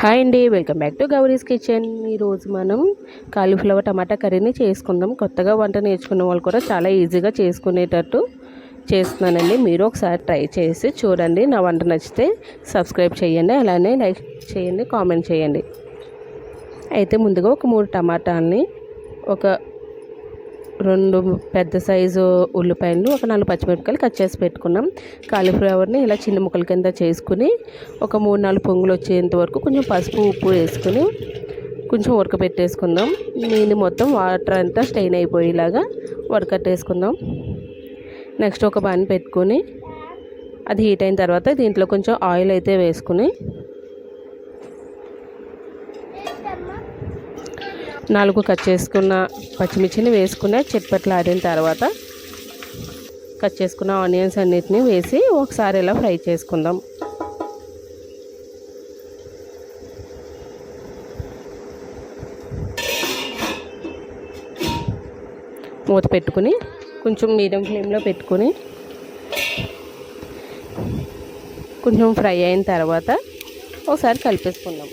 Hi అండి welcome back to Gauri's kitchen. ఈరోజు మనం కాలీఫ్లవర్ టమాటా కర్రీని చేసుకుందాం. కొత్తగా వంట నేర్చుకున్న వాళ్ళు కూడా చాలా ఈజీగా చేసుకునేటట్టు చేస్తున్నానండి. మీరు ఒకసారి ట్రై చేసి చూడండి. నా వంట నచ్చితే సబ్స్క్రైబ్ చేయండి. అలానే లైక్ చేయండి కామెంట్ చేయండి. అయితే ముందుగా ఒక మూడు టమాటాలని ఒక రెండు పెద్ద సైజు ఉల్లిపాయలు ఒక నాలుగు పచ్చిమిరపకాయలు కట్ చేసి పెట్టుకున్నాం. కాలీఫ్లవర్ని ఇలా చిన్న ముక్కల కింద చేసుకుని ఒక మూడు నాలుగు పొంగులు వచ్చేంత వరకు కొంచెం పసుపు ఉప్పు వేసుకుని కొంచెం ఉడకబెట్టేసుకుందాం నేను మొత్తం వాటర్ అంతా స్టెయిన్ అయిపోయేలాగా ఉడకట్టేసుకుందాం నెక్స్ట్ ఒక బాన్ పెట్టుకొని అది హీట్ అయిన తర్వాత దీంట్లో కొంచెం ఆయిల్ అయితే వేసుకుని నాలుగు కట్ చేసుకున్న పచ్చిమిర్చిని వేసుకున్న చిట్పట్లు ఆడిన తర్వాత కట్ చేసుకున్న ఆనియన్స్ అన్నిటిని వేసి ఒకసారి ఇలా ఫ్రై చేసుకుందాం. మూత పెట్టుకుని కొంచెం మీడియం ఫ్లేమ్లో పెట్టుకుని కొంచెం ఫ్రై అయిన తర్వాత ఒకసారి కలిపేసుకుందాం.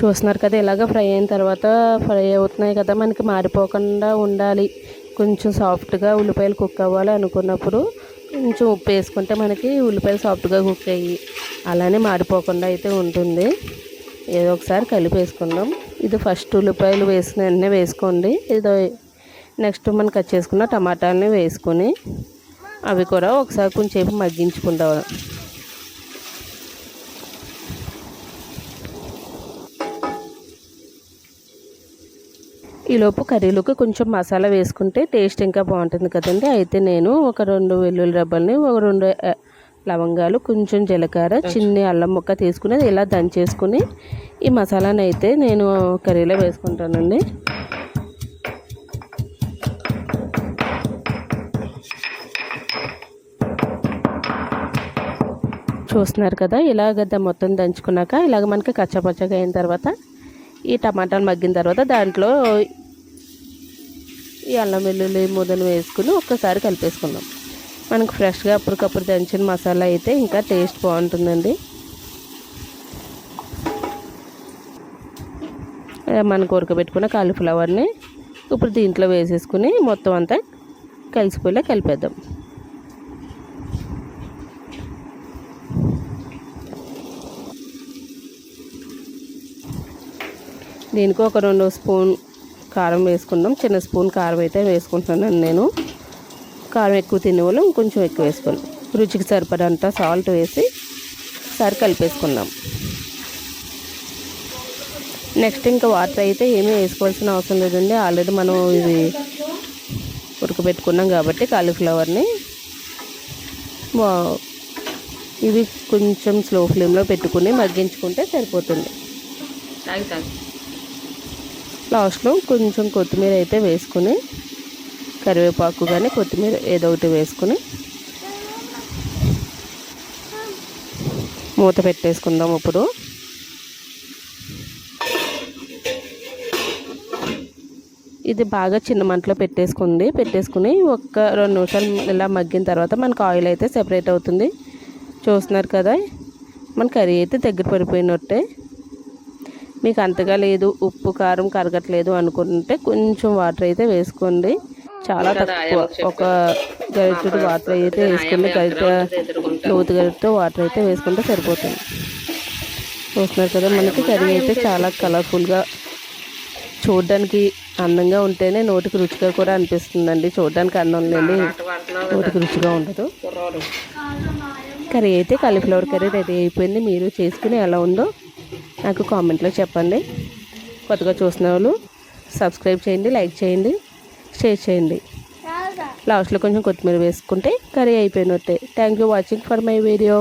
చూస్తున్నారు కదా ఇలాగ ఫ్రై అయిన తర్వాత ఫ్రై అవుతున్నాయి కదా మనకి మారిపోకుండా ఉండాలి. కొంచెం సాఫ్ట్గా ఉల్లిపాయలు కుక్ అవ్వాలి అనుకున్నప్పుడు కొంచెం ఉప్పు వేసుకుంటే మనకి ఉల్లిపాయలు సాఫ్ట్గా కుక్ అయ్యి అలానే మారిపోకుండా అయితే ఉంటుంది. ఏదో ఒకసారి కలిపేసుకుందాం. ఇది ఫస్ట్ ఉల్లిపాయలు వేసిన వెంటనే వేసుకోండి. ఇది నెక్స్ట్ మనం కట్ చేసుకున్న టమాటాలని వేసుకొని అవి కూడా ఒకసారి కొంచెంసేపు మగ్గించుకుందాం. ఈలోపు కర్రీలోకి కొంచెం మసాలా వేసుకుంటే టేస్ట్ ఇంకా బాగుంటుంది కదండి. అయితే నేను ఒక రెండు వెల్లుల్లి రబ్బల్ని ఒక రెండు లవంగాలు కొంచెం జీలకర్ర చిన్ని అల్లం ముక్క తీసుకుని ఇలా దంచేసుకుని ఈ మసాలాని అయితే నేను కర్రీలో వేసుకుంటానండి. చూస్తున్నారు కదా ఇలాగ మొత్తం దంచుకున్నాక ఇలాగ మనకి కచ్చపచ్చగా అయిన తర్వాత ఈ టమాటాలు మగ్గిన తర్వాత దాంట్లో ఈ అల్లం వెల్లుల్లి ముద్దను వేసుకుని ఒక్కసారి కలిపేసుకుందాం. మనకు ఫ్రెష్గా అప్పటికప్పుడు దంచిన మసాలా అయితే ఇంకా టేస్ట్ బాగుంటుందండి. మనకు ఉడకబెట్టుకున్న కాలీఫ్లవర్ని ఇప్పుడు దీంట్లో వేసేసుకుని మొత్తం అంతా కలిసిపోయేలా కలిపేద్దాం. దీనికి ఒక రెండు స్పూన్ కారం వేసుకుందాం చిన్న స్పూన్ కారం అయితే వేసుకుంటున్నాను నేను. కారం ఎక్కువ తినే కొంచెం ఎక్కువ వేసుకున్నాం రుచికి సరిపడంత సాల్ట్ వేసి సరి కలిపేసుకుందాం. నెక్స్ట్ ఇంకా వాటర్ అయితే ఏమీ వేసుకోవాల్సిన అవసరం లేదండి. ఆల్రెడీ మనం ఇది ఉడకబెట్టుకున్నాం కాబట్టి కాలీఫ్లవర్ని ఇవి కొంచెం స్లో ఫ్లేమ్లో పెట్టుకుని మగ్గించుకుంటే సరిపోతుంది. లాస్ట్లో కొంచెం కొత్తిమీర అయితే వేసుకుని కరివేపాకు కానీ కొత్తిమీర ఏదో ఒకటి వేసుకుని మూత పెట్టేసుకుందాం ఇప్పుడు. ఇది బాగా చిన్న మంటలో పెట్టేసుకుంది. పెట్టేసుకుని ఒక్క రెండు నిమిషాలు ఇలా మగ్గిన తర్వాత మనకు ఆయిల్ అయితే సెపరేట్ అవుతుంది. చూస్తున్నారు కదా మన కర్రీ అయితే దగ్గర పడిపోయినట్టే. మీకు అంతగా లేదు. ఉప్పు కారం కరగట్లేదు అనుకుంటే కొంచెం వాటర్ అయితే వేసుకోండి. చాలా తక్కువ. ఒక గరిటెడు వాటర్ అయితే వేసుకుంటే గరిట లోతు గరిటతో వాటర్ అయితే వేసుకుంటే సరిపోతుంది. చూస్తున్నారు కదా మనకి కర్రీ అయితే చాలా కలర్ఫుల్గా చూడడానికి అందంగా ఉంటేనే నోటికి రుచిగా కూడా అనిపిస్తుందండి. చూడడానికి అందం లేని నోటికి రుచిగా ఉండదు. కర్రీ అయితే కాలీఫ్లవర్ కర్రీ రెడీ అయిపోయింది. మీరు చేసుకుని ఎలా ఉందో నాకు కామెంట్లో చెప్పండి. కొత్తగా చూసిన వాళ్ళు సబ్స్క్రైబ్ చేయండి లైక్ చేయండి షేర్ చేయండి. లాస్ట్లో కొంచెం కొత్తిమీర వేసుకుంటే కర్రీ అయిపోయినట్టే. Thank you watching for my video.